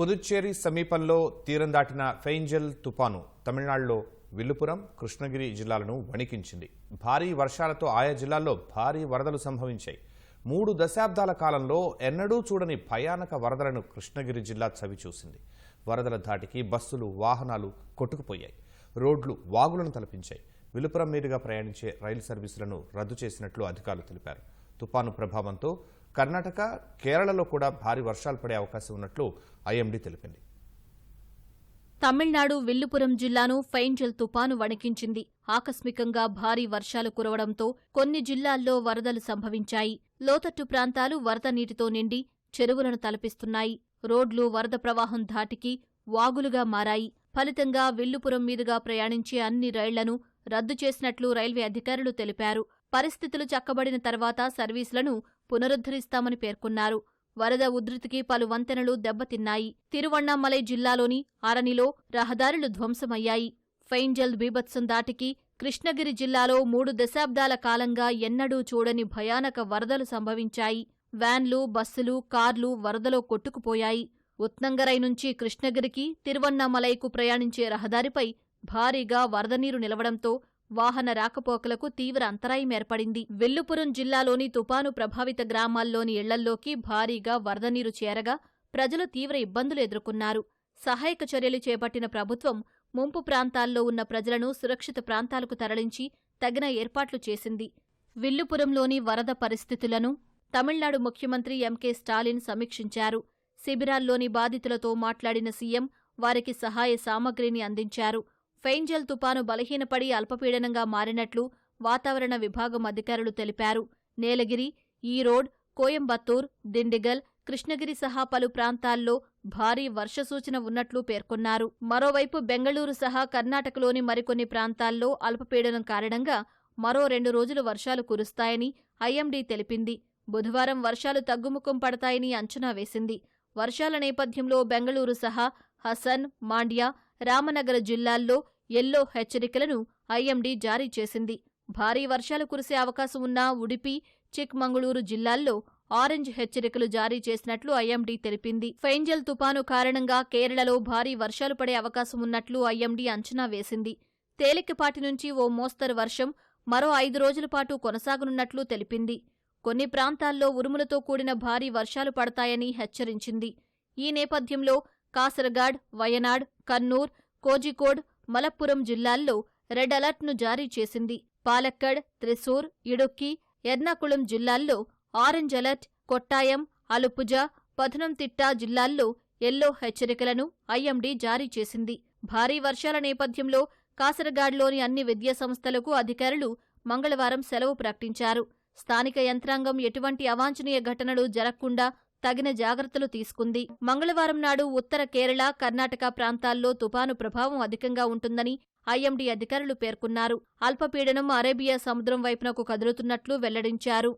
పుదుచ్చేరి సమీపంలో తీరం దాటిన ఫెయింజల్ తుపాను తమిళనాడులో విల్లుపురం కృష్ణగిరి జిల్లాలను వణికించింది. భారీ వర్షాలతో ఆయా జిల్లాల్లో భారీ వరదలు సంభవించాయి. మూడు దశాబ్దాల కాలంలో ఎన్నడూ చూడని భయానక వరదలను కృష్ణగిరి జిల్లా చవిచూసింది. వరదల ధాటికి బస్సులు వాహనాలు కొట్టుకుపోయాయి. రోడ్లు వాగులను తలపించాయి. విలుపురం మీదుగా ప్రయాణించే రైలు సర్వీసులను రద్దు చేసినట్లు అధికారులు తెలిపారు. తుపాను ప్రభావంతో కర్ణాటక కేరళలో కూడా భారీ వర్షాలు పడే అవకాశం ఉన్నట్లు ఐఎండీ తెలిపింది. తమిళనాడు విల్లుపురం జిల్లాను ఫైంజల్ తుపాను వణికించింది. ఆకస్మికంగా భారీ వర్షాలు కురవడంతో కొన్ని జిల్లాల్లో వరదలు సంభవించాయి. లోతట్టు ప్రాంతాలు వరద నీటితో నిండి చెరువులను తలపిస్తున్నాయి. రోడ్లు వరద ప్రవాహం ధాటికి వాగులుగా మారాయి. ఫలితంగా విల్లుపురం మీదుగా ప్రయాణించే అన్ని రైళ్ళను రద్దు చేసినట్లు రైల్వే అధికారులు తెలిపారు. పరిస్థితులు చక్కబడిన తర్వాత సర్వీసులను పునరుద్ధరిస్తామని పేర్కొన్నారు. వరద ఉధృతికి పలు వంతెనలు దెబ్బతిన్నాయి. తిరువణ్ణామలై జిల్లాలోని అరణిలో రహదారులు ధ్వంసమయ్యాయి. ఫెయింజల్ బీభత్సం దాటికి కృష్ణగిరి జిల్లాలో మూడు దశాబ్దాల కాలంగా ఎన్నడూ చూడని భయానక వరదలు సంభవించాయి. వ్యాన్లు బస్సులు కార్లు వరదలో కొట్టుకుపోయాయి. ఉత్నంగరై నుంచి కృష్ణగిరికి తిరువన్నామలైకు ప్రయాణించే రహదారిపై భారీగా వరదనీరు నిలవడంతో వాహన రాకపోకలకు తీవ్ర అంతరాయం ఏర్పడింది. వెల్లుపురం జిల్లాలోని తుపాను ప్రభావిత గ్రామాల్లోని ఇళ్ళల్లోకి భారీగా వరద నీరు చేరగా ప్రజలు తీవ్ర ఇబ్బందులు ఎదుర్కొన్నారు. సహాయక చర్యలు చేపట్టిన ప్రభుత్వం ముంపు ప్రాంతాల్లో ఉన్న ప్రజలను సురక్షిత ప్రాంతాలకు తరలించి తగిన ఏర్పాట్లు చేసింది. విల్లుపురంలోని వరద పరిస్థితులను తమిళనాడు ముఖ్యమంత్రి ఎంకే స్టాలిన్ సమీక్షించారు. శిబిరాల్లోని బాధితులతో మాట్లాడిన సీఎం వారికి సహాయ సామగ్రిని అందించారు. ఫెయింజల్ తుపాను బలహీనపడి అల్పపీడనంగా మారినట్లు వాతావరణ విభాగం అధికారులు తెలిపారు. నీలగిరి ఈరోడ్ కోయంబత్తూర్ దిండిగల్ కృష్ణగిరి సహా పలు ప్రాంతాల్లో భారీ వర్ష సూచన ఉన్నట్లు పేర్కొన్నారు. మరోవైపు బెంగళూరు సహా కర్ణాటకలోని మరికొన్ని ప్రాంతాల్లో అల్పపీడనం కారణంగా మరో రెండు రోజులు వర్షాలు కురుస్తాయని ఐఎండీ తెలిపింది. బుధవారం వర్షాలు తగ్గుముఖం పడతాయని అంచనా వేసింది. వర్షాల నేపథ్యంలో బెంగళూరు సహా హసన్ మాండ్యా రామనగర జిల్లాల్లో ఎల్లో హెచ్చరికలను ఐఎండీ జారీ చేసింది. భారీ వర్షాలు కురిసే అవకాశం ఉన్న ఉడిపి చిక్మంగళూరు జిల్లాల్లో ఆరెంజ్ హెచ్చరికలు జారీ చేసినట్లు ఐఎండీ తెలిపింది. ఫెయింజల్ తుపాను కారణంగా కేరళలో భారీ వర్షాలు పడే అవకాశం ఉన్నట్లు ఐఎండీ అంచనా వేసింది. తేలికపాటి నుంచి ఓ మోస్తరు వర్షం మరో ఐదు రోజుల పాటు కొనసాగనున్నట్లు తెలిపింది. కొన్ని ప్రాంతాల్లో ఉరుములతో కూడిన భారీ వర్షాలు పడతాయని హెచ్చరించింది. ఈ నేపథ్యంలో కాసరగాడ్ వయనాడ్ కన్నూర్ కోజికోడ్ మలప్పురం జిల్లాల్లో రెడ్ అలర్ట్ను జారీ చేసింది. పాలక్కడ్ త్రిశూర్ ఇడుక్కి ఎర్నాకుళం జిల్లాల్లో ఆరెంజ్ అలర్ట్ కొట్టాయం అలుపుజ పథనంతిట్ట జిల్లాల్లో ఎల్లో హెచ్చరికలను ఐఎండీ జారీ చేసింది. భారీ వర్షాల నేపథ్యంలో కాసరగాడ్లోని అన్ని విద్యాసంస్థలకు అధికారులు మంగళవారం సెలవు ప్రకటించారు. స్థానిక యంత్రాంగం ఎటువంటి అవాంఛనీయ ఘటనలు జరగకుండా తగిన జాగ్రత్తలు తీసుకుంది. మంగళవారం నాడు ఉత్తర కేరళ కర్ణాటక ప్రాంతాల్లో తుపాను ప్రభావం అధికంగా ఉంటుందని ఐఎండీ అధికారులు పేర్కొన్నారు. అల్పపీడనం అరేబియా సముద్రం వైపునకు కదులుతున్నట్లు వెల్లడించారు.